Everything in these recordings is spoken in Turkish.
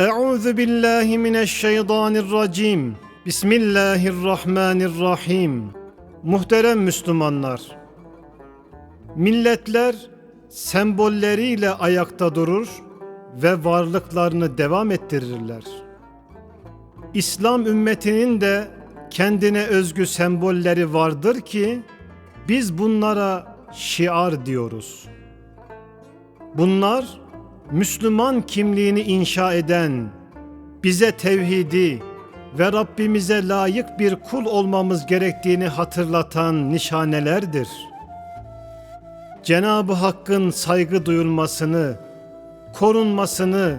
Euzu billahi mineşşeytanirracim. Bismillahirrahmanirrahim. Muhterem Müslümanlar. Milletler sembolleriyle ayakta durur ve varlıklarını devam ettirirler. İslam ümmetinin de kendine özgü sembolleri vardır ki biz bunlara şiar diyoruz. Bunlar Müslüman kimliğini inşa eden, bize tevhidi ve Rabbimize layık bir kul olmamız gerektiğini hatırlatan nişanelerdir. Cenab-ı Hakk'ın saygı duyulmasını, korunmasını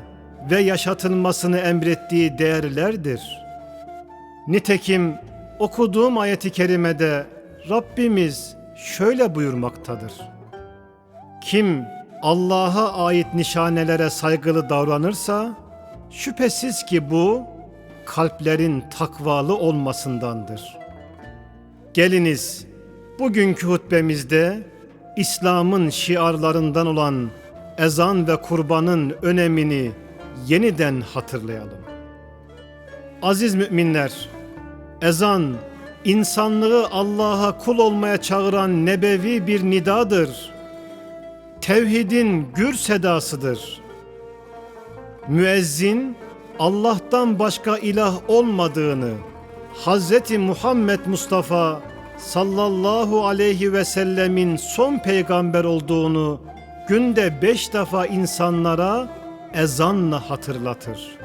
ve yaşatılmasını emrettiği değerlerdir. Nitekim okuduğum ayeti kerimede Rabbimiz şöyle buyurmaktadır. Kim Allah'a ait nişanelere saygılı davranırsa şüphesiz ki bu kalplerin takvalı olmasındandır. Geliniz bugünkü hutbemizde İslam'ın şiarlarından olan ezan ve kurbanın önemini yeniden hatırlayalım. Aziz müminler, ezan insanlığı Allah'a kul olmaya çağıran nebevi bir nidadır. Tevhidin gür sedasıdır. Müezzin Allah'tan başka ilah olmadığını, Hz. Muhammed Mustafa sallallahu aleyhi ve sellemin son peygamber olduğunu günde beş defa insanlara ezanla hatırlatır.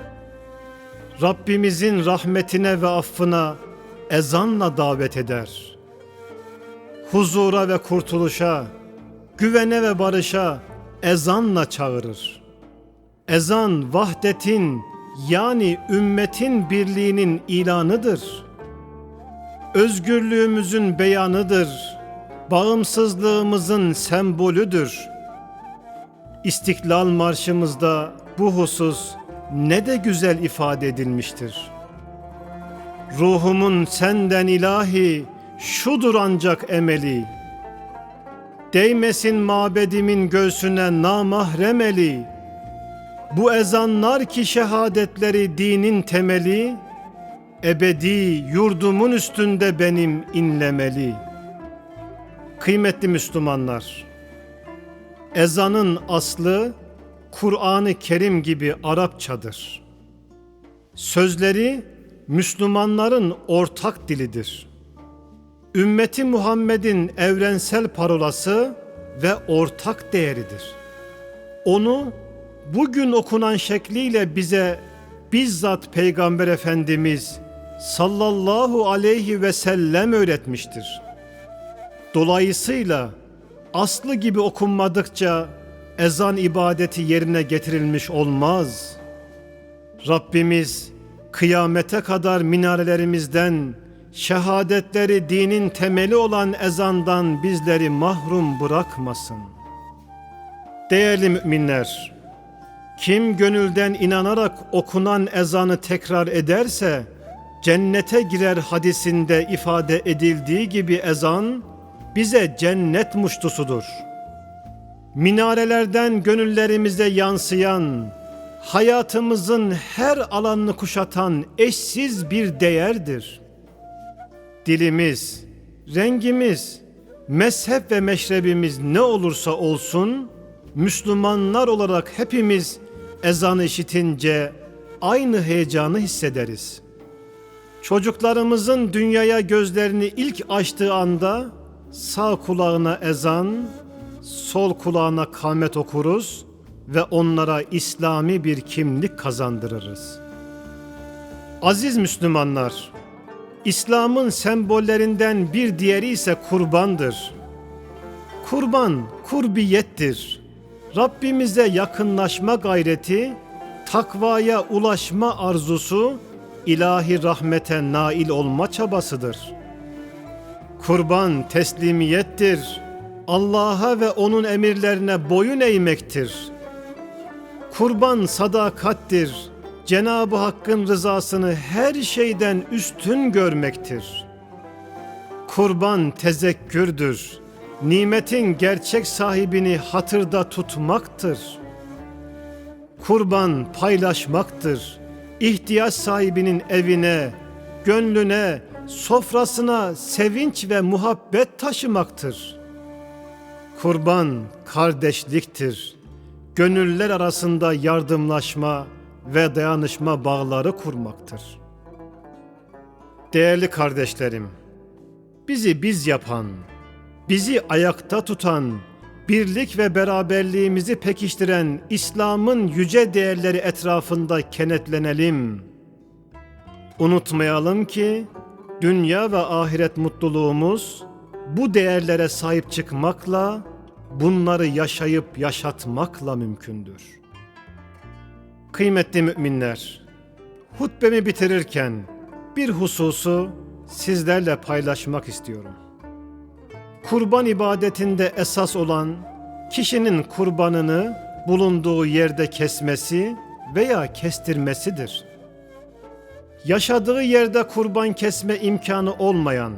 Rabbimizin rahmetine ve affına ezanla davet eder. Huzura ve kurtuluşa, güvene ve barışa ezanla çağırır. Ezan vahdetin yani ümmetin birliğinin ilanıdır. Özgürlüğümüzün beyanıdır. Bağımsızlığımızın sembolüdür. İstiklal Marşımızda bu husus ne de güzel ifade edilmiştir. Ruhumun senden ilahi şudur ancak emeli. Değmesin mabedimin göğsüne namahremeli. Bu ezanlar ki şehadetleri dinin temeli, ebedi yurdumun üstünde benim inlemeli. Kıymetli Müslümanlar, ezanın aslı Kur'an-ı Kerim gibi Arapçadır. Sözleri Müslümanların ortak dilidir. Ümmeti Muhammed'in evrensel parolası ve ortak değeridir. Onu bugün okunan şekliyle bize bizzat Peygamber Efendimiz sallallahu aleyhi ve sellem öğretmiştir. Dolayısıyla aslı gibi okunmadıkça ezan ibadeti yerine getirilmiş olmaz. Rabbimiz kıyamete kadar minarelerimizden şehadetleri dinin temeli olan ezandan bizleri mahrum bırakmasın. Değerli müminler, kim gönülden inanarak okunan ezanı tekrar ederse cennete girer hadisinde ifade edildiği gibi ezan bize cennet muştusudur. Minarelerden gönüllerimize yansıyan, hayatımızın her alanını kuşatan eşsiz bir değerdir. Dilimiz, rengimiz, mezhep ve meşrebimiz ne olursa olsun, Müslümanlar olarak hepimiz ezanı işitince aynı heyecanı hissederiz. Çocuklarımızın dünyaya gözlerini ilk açtığı anda sağ kulağına ezan, sol kulağına kamet okuruz ve onlara İslami bir kimlik kazandırırız. Aziz Müslümanlar, İslam'ın sembollerinden bir diğeri ise kurbandır. Kurban kurbiyettir. Rabbimize yakınlaşma gayreti, takvaya ulaşma arzusu, ilahi rahmete nail olma çabasıdır. Kurban teslimiyettir. Allah'a ve onun emirlerine boyun eğmektir. Kurban sadakattir. Cenab-ı Hakk'ın rızasını her şeyden üstün görmektir. Kurban tezekkürdür. Nimetin gerçek sahibini hatırda tutmaktır. kurban paylaşmaktır. İhtiyaç sahibinin evine, gönlüne, sofrasına sevinç ve muhabbet taşımaktır. Kurban kardeşliktir. Gönüller arasında yardımlaşma ve dayanışma bağları kurmaktır. Değerli kardeşlerim, bizi biz yapan, bizi ayakta tutan, birlik ve beraberliğimizi pekiştiren İslam'ın yüce değerleri etrafında kenetlenelim. Unutmayalım ki dünya ve ahiret mutluluğumuz bu değerlere sahip çıkmakla, bunları yaşayıp yaşatmakla mümkündür. Kıymetli müminler, hutbemi bitirirken bir hususu sizlerle paylaşmak istiyorum. Kurban ibadetinde esas olan kişinin kurbanını bulunduğu yerde kesmesi veya kestirmesidir. Yaşadığı yerde kurban kesme imkanı olmayan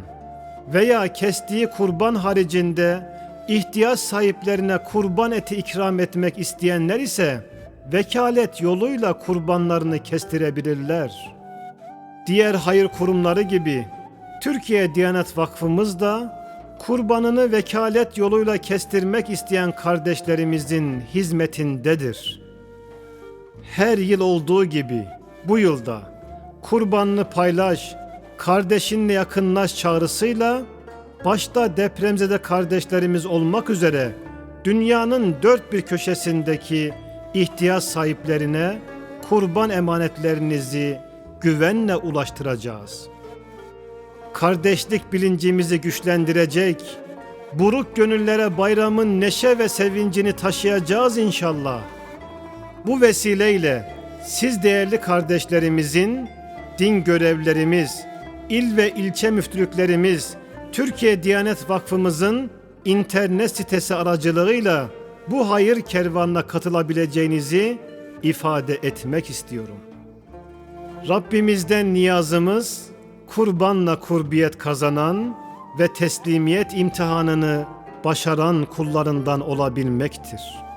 veya kestiği kurban haricinde ihtiyaç sahiplerine kurban eti ikram etmek isteyenler ise vekalet yoluyla kurbanlarını kestirebilirler. Diğer hayır kurumları gibi Türkiye Diyanet Vakfımız da kurbanını vekalet yoluyla kestirmek isteyen kardeşlerimizin hizmetindedir. Her yıl olduğu gibi bu yılda kurbanını paylaş, kardeşinle yakınlaş çağrısıyla başta depremzede kardeşlerimiz olmak üzere dünyanın dört bir köşesindeki ihtiyaç sahiplerine kurban emanetlerinizi güvenle ulaştıracağız. Kardeşlik bilincimizi güçlendirecek, buruk gönüllere bayramın neşe ve sevincini taşıyacağız inşallah. Bu vesileyle siz değerli kardeşlerimizin, din görevlerimiz, il ve ilçe müftülüklerimiz, Türkiye Diyanet Vakfımızın internet sitesi aracılığıyla bu hayır kervanına katılabileceğinizi ifade etmek istiyorum. Rabbimizden niyazımız kurbanla kurbiyet kazanan ve teslimiyet imtihanını başaran kullarından olabilmektir.